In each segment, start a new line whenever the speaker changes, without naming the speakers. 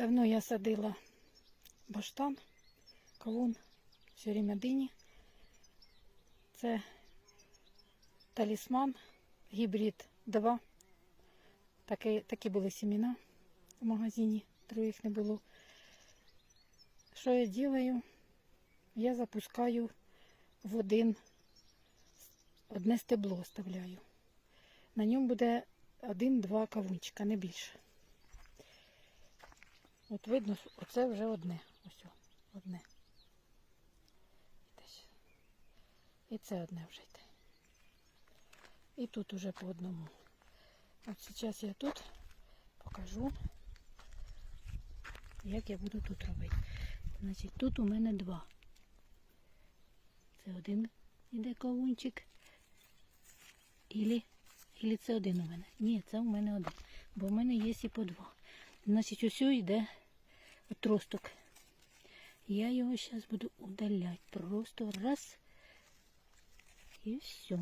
Давно я садила баштан, кавун, все время дині. Це талісман, гібрид 2. Такі, такі були сімена в магазині, других не було. Що я делаю? Я запускаю в один, одне стебло оставляю. На ньому буде один-два кавунчика, не більше. От видно, оце вже одне. Ось одне. І це одне вже йде. І тут уже по одному. От зараз я тут покажу, як я буду тут робити. Значить, тут у мене два. Це один іде кавунчик. Ілі, це один у мене. Ні, це у мене один. Бо в мене є і по два. Значить, ось йде отросток. Я його зараз буду удаляти. Просто раз. І все.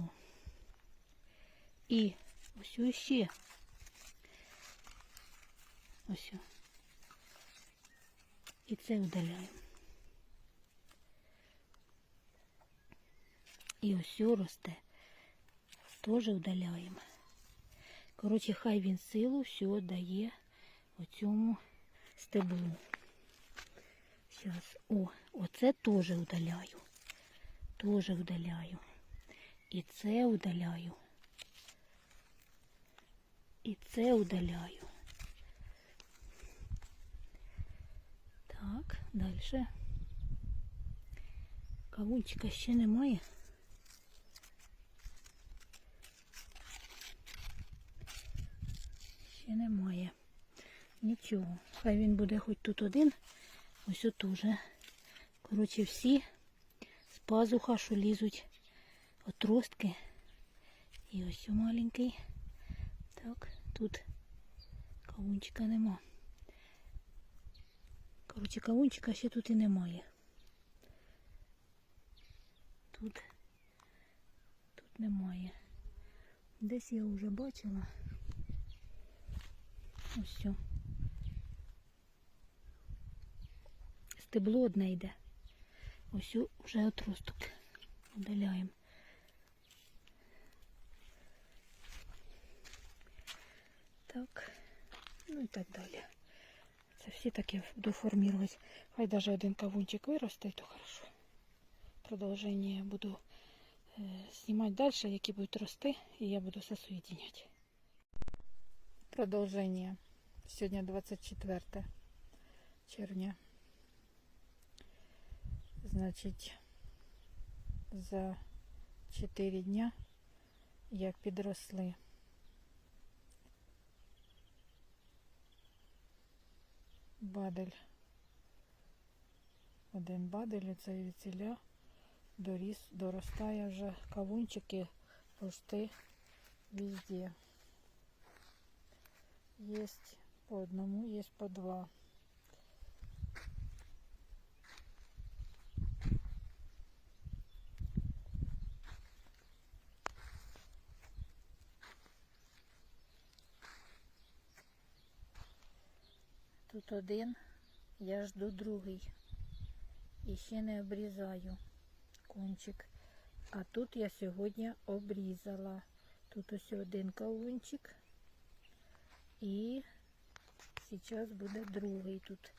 І ось ще. Ось. І це удаляємо. І ось росте. Теж удаляємо. Коротше, хай він силу все дає оцьому стеблу. Зараз. О, оце теж удаляю. Теж удаляю. І це удаляю. І це удаляю. Так, далі. Кавунчика ще немає. Ще немає. Нічого. Хай він буде хоч тут один. Ось тут уже. Коротше, всі з пазуха, що лізуть отростки. І ось маленький. Так, тут кавунчика нема. Коротше, кавунчика ще тут і немає. Тут, тут немає. Десь я вже бачила. Ось все. Стебло одне йде. Ось вже отросток. Удаляємо. Так, ну і так далі. Це всі буду формувати. Хай навіть один кавунчик виросте, то хорошо. Продовження буду е, знімати далі, які будуть рости, і я буду все соєдиняти. Продовження. Сьогодні 24 червня. Значить, за 4 дня, як підросли бадель. Один бадель, це віціля доріс, доростає вже кавунчики пошти везде. Есть по одному, есть по два. Тут один, я жду другий. І ще не обрізаю кончик. А тут я сьогодні обрізала. Тут ось один кавунчик. І зараз буде другий тут.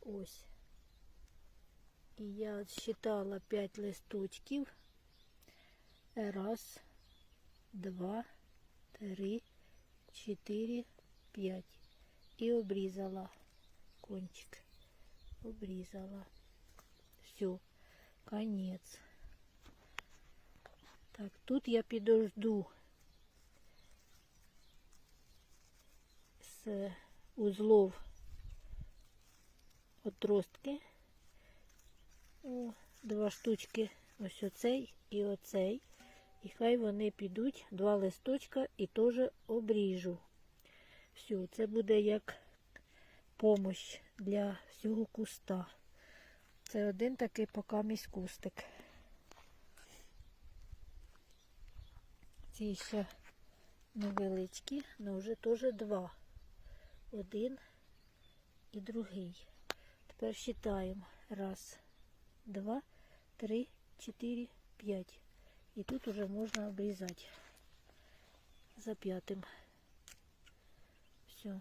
Ось. І я відсчитала 5 листочків. Раз, два, три, чотири, п'ять. І обрізала кончик. Обрізала. Все, конець. Так, тут я підожду з узлов отростки. О, два штучки, ось оцей і оцей. І хай вони підуть, два листочка і теж обріжу. Все, це буде як помощь для всього куста. Це один такий покамість кустик. Ці ще невеличкі, але вже теж два. Один
і другий. Тепер считаємо. Раз, два, три, чотири, п'ять. І тут уже можна обрізати за п'ятим. Все.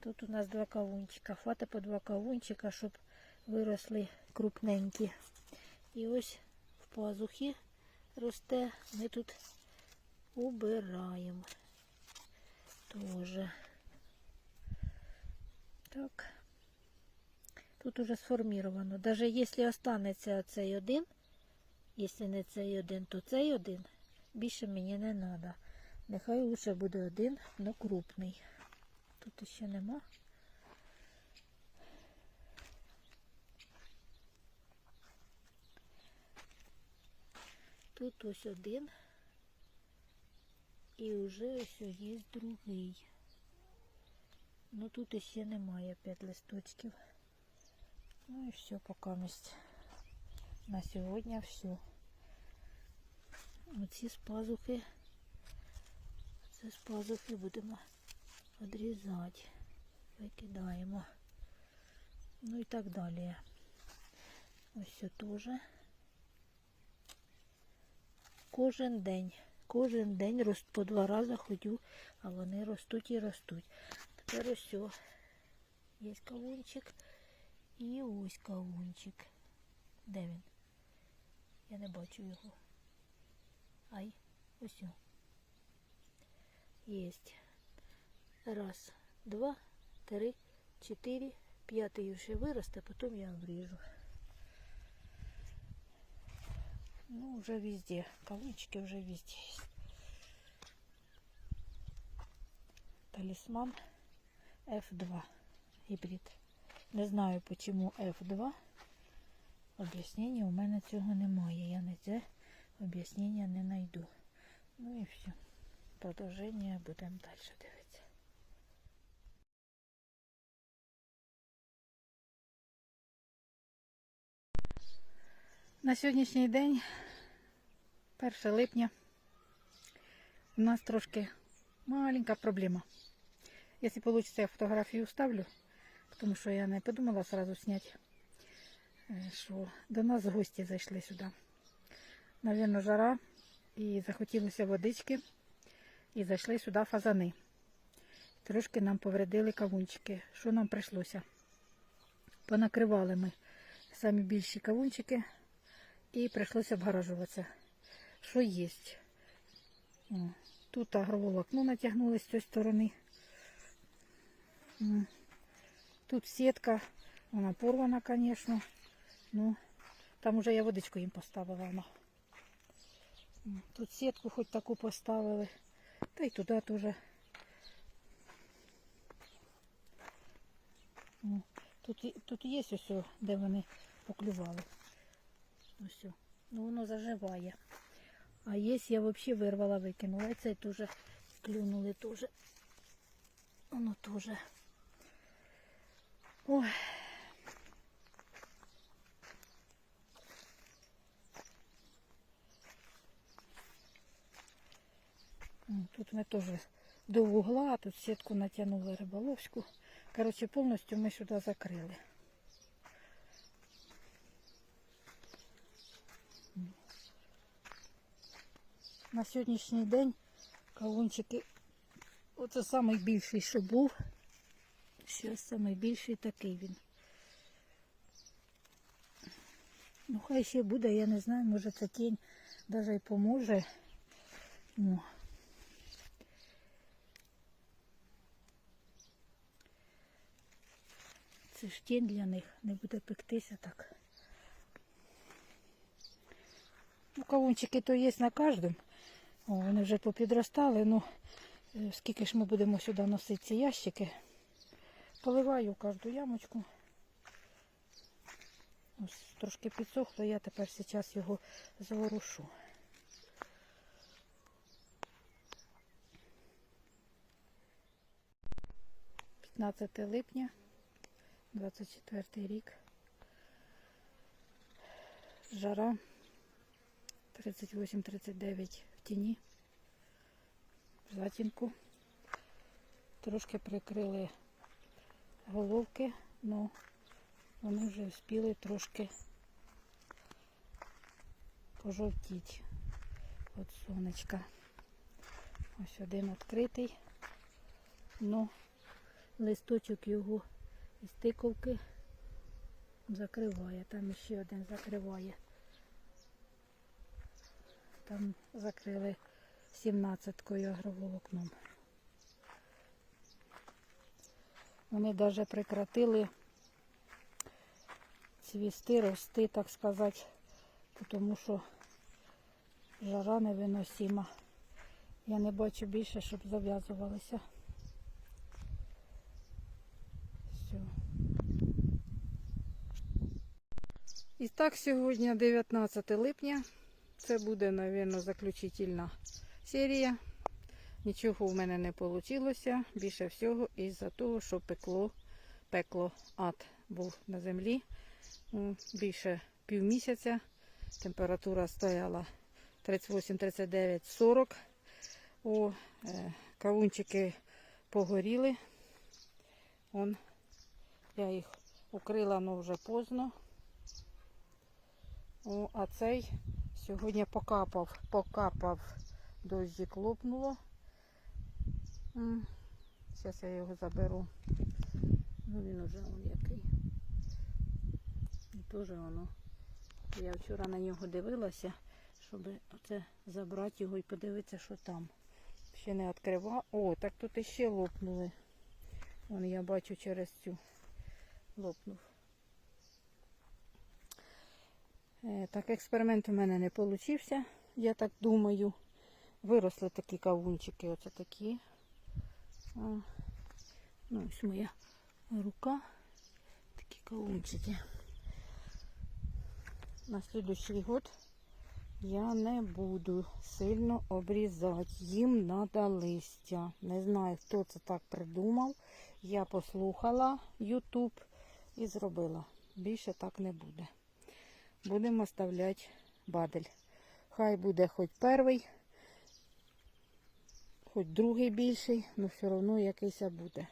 Тут у нас два кавунчика. Хвата по два кавунчика, щоб виросли крупненькі. І ось в пазухі росте. Ми тут убираємо. Тоже. Так. Тут уже сформировано. Даже якщо останеться цей один, якщо не цей один, то цей один. Більше мені не треба. Нехай лучше буде один, але крупний. Тут ще нема. Тут ось один. І вже ось є другий. Ну тут ще немає п'ять листочків. Ну і все, поки місць. На сьогодні все. Оці з пазухи. Це з пазухи будемо відрізати. Викидаємо. Ну і так далі. Ось це теж. Кожен день. Кожен день рост по два рази ходю, а вони ростуть і ростуть. Тепер ось все. Є кавунчик. І ось кавунчик. Де він? Я не бачу його. Ай, ось. о. Єсть. Раз, два, три, чотири, п'ятий ще виросте, потім я обріжу. Ну, уже везде. Кавунчики уже везде есть. Талисман F2 гібрид. Не знаю, почему F2. Об'яснення у мене цього немає. Я на це об'яснення не знайду. Ну і все. Продовження будемо далі дивитися.
На сьогоднішній день, 1 липня, у нас трошки маленька проблема. Якщо вийде, я фотографію вставлю, тому що я не подумала сразу зняти, що до нас гості зайшли сюди. Навірно, жара, і захотілося водички, і зайшли сюди фазани. Трошки нам повредили кавунчики. Що нам прийшлося? Понакривали ми самі більші кавунчики і прийшлося обгаражуватися. Що є? Тут агроволокно натягнули з цієї сторони. Тут сітка, вона порвана, звісно. Ну, там уже я водичку їм поставила. Тут сітку хоч таку поставили. Та й туди теж. Тут, тут є ось, де вони поклювали. Ось. Ну воно заживає. А є я взагалі вирвала, викинула. І цей теж клюнули теж. Воно теж. Ой. Тут ми теж до вугла, тут сітку натягнули риболовську. Коротше, повністю ми сюди закрили. На сьогоднішній день кавунчики, оце найбільший, що був. Зараз найбільший такий він. Ну, хай ще буде, я не знаю, може ця тінь навіть і поможе. Ну. Це ж тінь для них, не буде пектися так. Ну, кавунчики то є на кожному. Вони вже попідростали. Ну, е, скільки ж ми будемо сюди носити ці ящики. Поливаю кожну ямочку. Ось трошки підсохло, я тепер зараз його заворушу. П'ятнадцяте липня, 24 рік. Жара 38-39 в тіні. В затінку. Трошки прикрили головки, але вони вже встигли трошки пожовтіть від сонечка. Ось один відкритий. Ну, листочок його із тиковки закриває. Там ще один закриває. Там закрили 17-кою агроволокном. Вони навіть прекратили цвісти, рости, так сказати, тому що жара невиносима. Я не бачу більше, щоб зав'язувалися. Все. І так, сьогодні 19 липня. Це буде, мабуть, заключительна серія. Нічого в мене не вийшло. Більше всього із-за того, що пекло, пекло ад був на землі. М, Більше півмісяця. Температура стояла 38, 39, 40. О, е, кавунчики погоріли. Он, я їх укрила, але вже поздно. О, а цей сьогодні покапав, покапав, дощик лопнуло. Зараз я його заберу. Ну він уже он який. І теж воно. Я вчора на нього дивилася, щоб оце забрати його і подивитися, що там. Ще не відкривав. О, так тут іще лопнули. Вон я бачу через цю лопнув. Е, Так, експеримент у мене не вийшов, я так думаю. Виросли такі кавунчики, оце такі. Ну, ось моя рука. Такі кавунчики. На слідуючий год я не буду сильно обрізати. Їм треба листя. Не знаю, хто це так придумав. Я послухала YouTube і зробила. Більше так не буде. Будемо оставляти бадель. Хай буде хоч перший, хоч другий більший, але все одно якийсь буде.